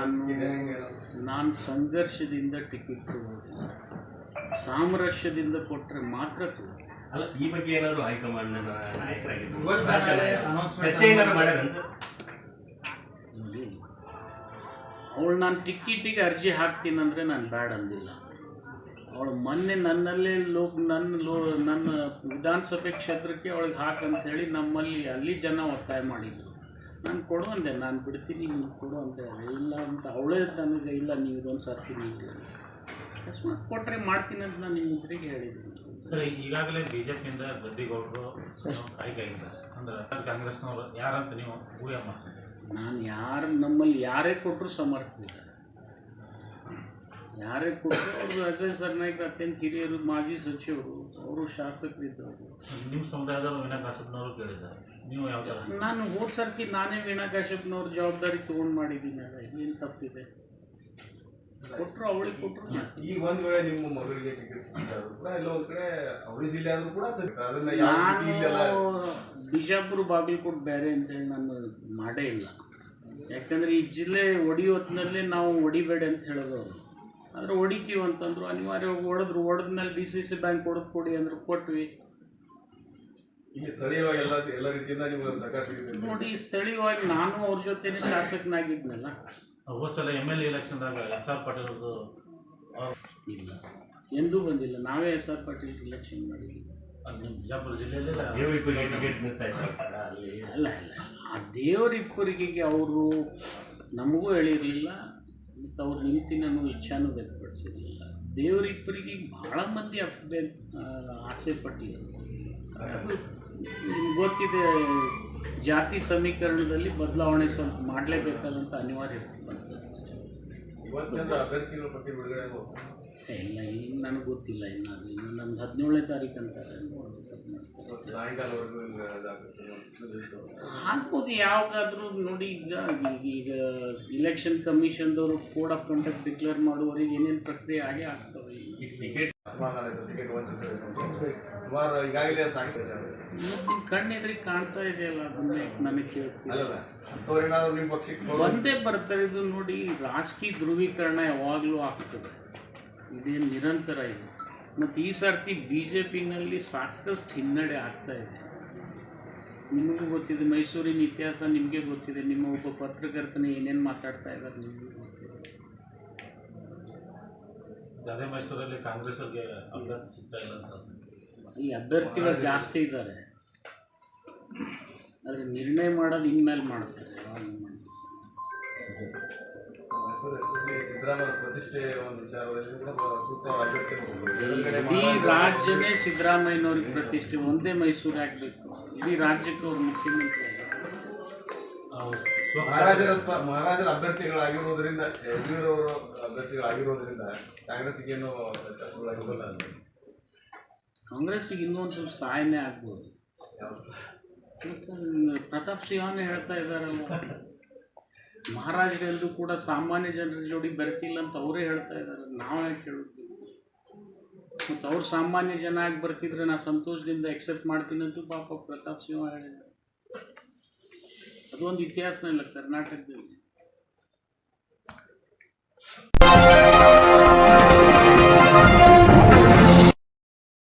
ನಾನು ನಾನು ಸಂಘರ್ಷದಿಂದ ಟಿಕೆಟ್ ತಗೋದಿಲ್ಲ ಸಾಮರಸ್ಯದಿಂದ ಕೊಟ್ಟರೆ ಮಾತ್ರ ಅಲ್ಲ ಈ ಬಗ್ಗೆ ಏನಾದರೂ ಹೈಕಮಾಂಡ್ ಚರ್ಚೆ ಏನಾದ್ರು ಮಾಡ್ಯಾರ ಸರ್? ನೋಡಿ ಅವಳು ನಾನು ಟಿಕೆಟಿಗೆ ಅರ್ಜಿ ಹಾಕ್ತೀನಂದರೆ ನಾನು ಬ್ಯಾಡ್ ಅಂದಿಲ್ಲ. ಅವಳು ಮೊನ್ನೆ ನನ್ನಲ್ಲೇ ಲೋಕ್ ನನ್ನ ಲೋ ನನ್ನ ವಿಧಾನಸಭೆ ಕ್ಷೇತ್ರಕ್ಕೆ ಅವಳಿಗೆ ಹಾಕಂತ ಹೇಳಿ ನಮ್ಮಲ್ಲಿ ಅಲ್ಲಿ ಜನ ಒತ್ತಾಯ ಮಾಡಿದ್ರು. ನಾನು ಕೊಡು ಅಂದೆ ನಾನು ಬಿಡ್ತೀನಿ ನೀವು ಕೊಡು ಅಂತ ಇಲ್ಲ ಅಂತ ಅವಳೇ ನನಗೆ ಇಲ್ಲ ನೀವು ಇದೊಂದು ಸರ್ತಿ ನೀವು ಅಕಸ್ಮಾತ್ ಕೊಟ್ಟರೆ ಮಾಡ್ತೀನಿ ಅಂತ ನಾನು ನಿಮ್ಮ ಇದ್ರಿಗೆ ಹೇಳಿದ್ದೀನಿ ಸರ್ ಈಗಾಗಲೇ ಬಿಜೆಪಿಯಿಂದ ಗದ್ದಿಗೌಡರು ಆಯ್ಕೆ ಆಗಿದ್ದಾರೆ ಅಂದ್ರೆ ಕಾಂಗ್ರೆಸ್ನವರು ಯಾರಂತ ನೀವು ಊಹೆ ಮಾಡ್ತೀರಿ? ನಾನು ಯಾರು ನಮ್ಮಲ್ಲಿ ಯಾರೇ ಕೊಟ್ಟರು ಸಮರ್ಥ ಇದ್ದಾರೆ ಯಾರೇ ಕೊಟ್ಟರು ಅವರು ಅಜಯ್ ಸರ್ನಾಯ್ಕ ಅತ್ಯಂತ ಹಿರಿಯರು ಮಾಜಿ ಸಚಿವರು ಅವರು ಶಾಸಕರಿದ್ದವರು ನಿಮ್ಮ ಸಮುದಾಯದ ವೀಣಾ ಕಾಶ್ಯಪ್ನವರು ಕೇಳಿದ್ದಾರೆ. ನೀವು ಯಾವ ನಾನು ಹೋದ ಸರ್ತಿ ನಾನೇ ವೀಣಾ ಕಾಶ್ಯಪ್ನವ್ರ ಜವಾಬ್ದಾರಿ ತೊಗೊಂಡು ಮಾಡಿದ್ದೀನಿ ಅಲ್ಲ ಏನು ತಪ್ಪಿದೆ? ಕೊಟ್ಟರು ಅವಳಿಗೆ ಕೊಟ್ಟರು ಈಗ ಒಂದ್ ವೇಳೆ ನಿಮ್ಮ ಮಗಳಿಗೆ ಟಿಕೆಟ್ ಸಿಕ್ಕಿದ್ರು ಕೂಡ ಎಲ್ಲೋ ಒಂದ್ ಕಡೆ ಅವಳಿ ಜಿಲ್ಲೆ ಆದ್ರೂ ಕೂಡ ಸರಿ. ಅದನ್ನ ಯಾವ ರೀತಿ ಇಲ್ಲೆಲ್ಲ ನಾನು ಬಿಜಾಪುರ ಬಾಗಲಕೋಟೆ ಬೇರೆ ಅಂತೇಳಿ ನಾನು ಮಾಡೇ ಇಲ್ಲ. ಯಾಕಂದ್ರೆ ಈ ಜಿಲ್ಲೆ ಒಡೆಯೋ ಹೊತ್ತಿನಲ್ಲೇ ನಾವು ಒಡಿಬೇಡ ಅಂತ ಹೇಳಿದವರು ಆದರೆ ಹೊಡಿತೀವಿ ಅಂತಂದ್ರು ಅನಿವಾರ್ಯವಾಗಿ ಹೊಡೆದ್ರು ಹೊಡೆದ್ಮೇಲೆ ಡಿ ಸಿ ಸಿ ಬ್ಯಾಂಕ್ ಹೊಡೆದು ಕೊಡಿ ಅಂದರು ಕೊಟ್ವಿ. ಈಗ ಸ್ಥಳೀಯವಾಗಿ ಎಲ್ಲ ಎಲ್ಲ ರೀತಿಯಿಂದ ನೀವು ಸರ್ಕಾರ ನೋಡಿ ಸ್ಥಳೀಯವಾಗಿ ನಾನು ಅವ್ರ ಜೊತೆನೇ ಶಾಸಕನಾಗಿದ್ನಲ್ಲ. ಹೋದ ಸಲ ಎಂ ಎಲ್ ಎ ಎಲೆಕ್ಷನ್ದಾಗ ಎಸ್ ಆರ್ ಪಾಟೀಲ್ ಇಲ್ಲ. ಎಂದೂ ಬಂದಿಲ್ಲ. ನಾವೇ ಎಸ್ ಆರ್ ಪಾಟೀಲ್ ಇಲೆಕ್ಷನ್ ಮಾಡಿದ್ವಿ. ಅಲ್ಲಿ ನಿಮ್ಮ ಬಿಜಾಪುರ ಜಿಲ್ಲೆಯಲ್ಲಿ ದೇವರಿಬ್ಬರಿಗೆ ಅಲ್ಲ. ಅಲ್ಲ ಆ ದೇವರ ಇಬ್ಬರಿಗೆಗೆ ಅವರು ನಮಗೂ ಹೇಳಿರಲಿಲ್ಲ ಮತ್ತು ಅವ್ರು ನಿಂತಿನ ಇಚ್ಛಾನೂ ವ್ಯಕ್ತಪಡಿಸಿರಲಿಲ್ಲ ದೇವರಿಬ್ಬರಿಗೆ ಭಾಳ ಮಂದಿ ಅಪ್ಡೆ ಆಸೆ ಪಟ್ಟಿದ್ರು ಅದು ನಿಮ್ಗೆ ಗೊತ್ತಿದೆ, ಜಾತಿ ಸಮೀಕರಣದಲ್ಲಿ ಬದಲಾವಣೆ ಸ್ವಲ್ಪ ಮಾಡಲೇಬೇಕಾದಂಥ ಅನಿವಾರ್ಯ ಅಷ್ಟೇ ಇವತ್ತಿನ ಅಭ್ಯರ್ಥಿಗಳ ಪಟ್ಟಿ ಬಿಡುಗಡೆ. ಇಲ್ಲ ಇನ್ನು ನನಗೆ ಗೊತ್ತಿಲ್ಲ ಇನ್ನು ಅದು. ಇನ್ನು ನಂದು ಹದಿನೇಳನೇ ತಾರೀಕು ಅಂತಾರೆ ನೋಡ್ಬೇಕು ಯಾವಾಗಾದರೂ ನೋಡಿ ಈಗ ಈಗ ಈಗ ಇಲೆಕ್ಷನ್ ಕಮಿಷನ್ದವರು ಕೋಡ್ ಆಫ್ ಕಂಡಕ್ಟ್ ಡಿಕ್ಲೇರ್ ಮಾಡುವವರಿಗೆ ಏನೇನು ಪ್ರಕ್ರಿಯೆ ಆಗೇ ಆಗ್ತವೆ ಈ ಟಿಕೆಟ್ ಅಸಮಾಧಾನ ಆಯ್ತು ಟಿಕೆಟ್ ವಂಚಿತರು ಸುಮಾರು ಈಗಾಗಲೇ ಸಾಕಷ್ಟು ಜನ ಕಣ್ಣೆದ್ರಿಗೆ ಕಾಣ್ತಾ ಇದೆಯಲ್ಲ ಅದನ್ನೇ ನನಗೆ ಕೇಳ್ತೀನಿ. ಒಂದೇ ಬರ್ತಾರೆ ಇದು ನೋಡಿ ರಾಜಕೀಯ ಧ್ರುವೀಕರಣ ಯಾವಾಗಲೂ ಆಗ್ತದೆ. ಇದೇನು ನಿರಂತರ ಇದೆ. ಮತ್ತು ಈ ಸರ್ತಿ ಬಿ ಜೆ ಪಿನಲ್ಲಿ ಸಾಕಷ್ಟು ಹಿನ್ನಡೆ ಆಗ್ತಾ ಇದೆ. ನಿಮಗೂ ಗೊತ್ತಿದೆ ಮೈಸೂರಿನ ಇತಿಹಾಸ ನಿಮಗೆ ಗೊತ್ತಿದೆ. ನಿಮ್ಮ ಒಬ್ಬ ಪತ್ರಕರ್ತನ ಏನೇನು ಮಾತಾಡ್ತಾ ಇದ್ದಾರೆ ನಿಮಗೂ ಗೊತ್ತಿದೆ ಅದೇ ಮೈಸೂರಲ್ಲಿ ಕಾಂಗ್ರೆಸ್ ಅವ್ರಿಗೆ ಅಭ್ಯರ್ಥಿ ಸಿಗ್ತಾ ಇಲ್ಲ ಅಂತ ಈ ಅಭ್ಯರ್ಥಿಗಳು ಜಾಸ್ತಿ ಇದ್ದಾರೆ. ಆದರೆ ನಿರ್ಣಯ ಮಾಡೋದು ಇನ್ಮೇಲೆ ಮಾಡ್ತಾರೆ ಸಿದ್ದರಾಮಯ್ಯ ಪ್ರತಿಷ್ಠೆ ಒಂದು ವಿಚಾರದಲ್ಲಿ ಇಡೀ ರಾಜ್ಯನೇ ಸಿದ್ದರಾಮಯ್ಯನವ್ರಿಗೆ ಪ್ರತಿಷ್ಠೆ ಒಂದೇ ಮೈಸೂರು ಆಗಬೇಕು. ಇಡೀ ರಾಜ್ಯಕ್ಕೆ ಅವ್ರು ಮುಖ್ಯಮಂತ್ರಿ. ಮಹಾರಾಜರ ಸ್ಪ- ಮಹಾರಾಜರ ಅಭ್ಯರ್ಥಿಗಳಾಗಿರುವುದರಿಂದ ಯಡಿಯೂರವರು ಅಭ್ಯರ್ಥಿಗಳಾಗಿರೋದ್ರಿಂದ ಕಾಂಗ್ರೆಸ್ಗೆ ಏನು ಕಾಂಗ್ರೆಸ್ಗೆ ಕಾಂಗ್ರೆಸ್ಸಿಗೆ ಇನ್ನೊಂದು ಸ್ವಲ್ಪ ಸಹಾಯನೇ ಆಗ್ಬೋದು. ಪ್ರತಾಪ್ ಸಿಂಹನೇ ಹೇಳ್ತಾ ಇದ್ದಾರಲ್ಲ. ಮಹಾರಾಜರೆಂದು ಕೂಡ ಸಾಮಾನ್ಯ ಜನರ ಜೋಡಿ ಬರ್ತಿಲ್ಲ ಅಂತ ಅವರೇ ಹೇಳ್ತಾ ಇದ್ದಾರೆ. ನಾವು ಯಾಕೆ ಹೇಳುತ್ತೀವಿ ಮತ್ತು ಅವ್ರು ಸಾಮಾನ್ಯ ಜನ ಆಗಿ ಬರ್ತಿದ್ರೆ ನಾ ಸಂತೋಷದಿಂದ ಎಕ್ಸೆಪ್ಟ್ ಮಾಡ್ತೀನಂತೂ ಪಾಪ ಪ್ರತಾಪ್ ಸಿಂಹ ಹೇಳಿದ್ದಾರೆ. ಅದೊಂದು ಇತಿಹಾಸನೇ ಇಲ್ಲ ಕರ್ನಾಟಕದಲ್ಲಿ.